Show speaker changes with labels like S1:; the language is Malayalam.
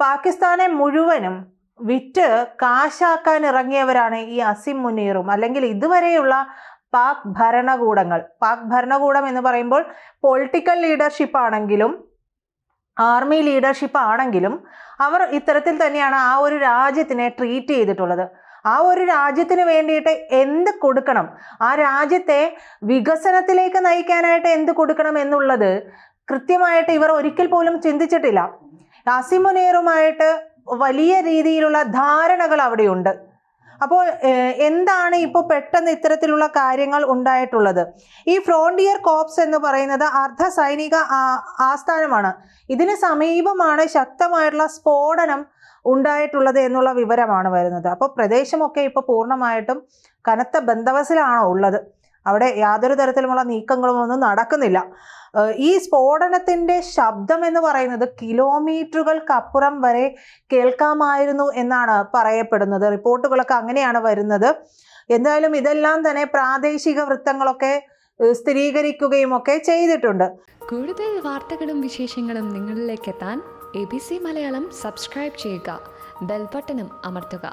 S1: പാകിസ്ഥാനെ മുഴുവനും വിറ്റ് കാശാക്കാൻ ഇറങ്ങിയവരാണ് ഈ അസിം മുനീറും. അല്ലെങ്കിൽ ഇതുവരെയുള്ള പാക് ഭരണകൂടങ്ങൾ. പാക് ഭരണകൂടം എന്ന് പറയുമ്പോൾ പൊളിറ്റിക്കൽ ലീഡർഷിപ്പ് ആണെങ്കിലും ആർമി ലീഡർഷിപ്പ് ആണെങ്കിലും അവർ ഇത്തരത്തിൽ തന്നെയാണ് ആ ഒരു രാജ്യത്തിനെ ട്രീറ്റ് ചെയ്തിട്ടുള്ളത്. ആ ഒരു രാജ്യത്തിന് വേണ്ടിയിട്ട് എന്ത് കൊടുക്കണം? ആ രാജ്യത്തെ വികസനത്തിലേക്ക് നയിക്കാനായിട്ട് എന്ത് കൊടുക്കണം എന്നുള്ളത് കൃത്യമായിട്ട് ഇവർ ഒരിക്കൽ പോലും ചിന്തിച്ചിട്ടില്ല. അസിമുനേറുമായിട്ട് വലിയ രീതിയിലുള്ള ധാരണകൾ അവിടെയുണ്ട്. അപ്പോൾ എന്താണ് ഇപ്പോൾ പെട്ടെന്ന് ഇത്തരത്തിലുള്ള കാര്യങ്ങൾ ഉണ്ടായിട്ടുള്ളത്? ഈ ഫ്രോണ്ടിയർ കോപ്സ് എന്ന് പറയുന്നത് അർദ്ധ സൈനിക ആസ്ഥാനമാണ്. ഇതിന് സമീപമാണ് ശക്തമായിട്ടുള്ള സ്ഫോടനം ഉണ്ടായിട്ടുള്ളത് എന്നുള്ള വിവരമാണ് വരുന്നത്. അപ്പോൾ പ്രദേശമൊക്കെ ഇപ്പോൾ പൂർണമായിട്ടും കനത്ത ബന്ധവസിലാണോ ഉള്ളത്? അവിടെ യാതൊരു തരത്തിലുമുള്ള നീക്കങ്ങളും ഒന്നും നടക്കുന്നില്ല. ഈ സ്ഫോടനത്തിന്റെ ശബ്ദം എന്ന് പറയുന്നത് കിലോമീറ്ററുകൾക്കപ്പുറം വരെ കേൾക്കാമായിരുന്നു എന്നാണ് പറയപ്പെടുന്നത്. റിപ്പോർട്ടുകളൊക്കെ അങ്ങനെയാണ് വരുന്നത്. എന്തായാലും ഇതെല്ലാം തന്നെ പ്രാദേശിക വൃത്തങ്ങളൊക്കെ സ്ഥിരീകരിക്കുകയും ഒക്കെ ചെയ്തിട്ടുണ്ട്.
S2: കൂടുതൽ വാർത്തകളും വിശേഷങ്ങളും നിങ്ങളിലേക്ക് എത്താൻ A B C Malayalam subscribe ചെയ്യുക. ബെൽബട്ടനും അമർത്തുക.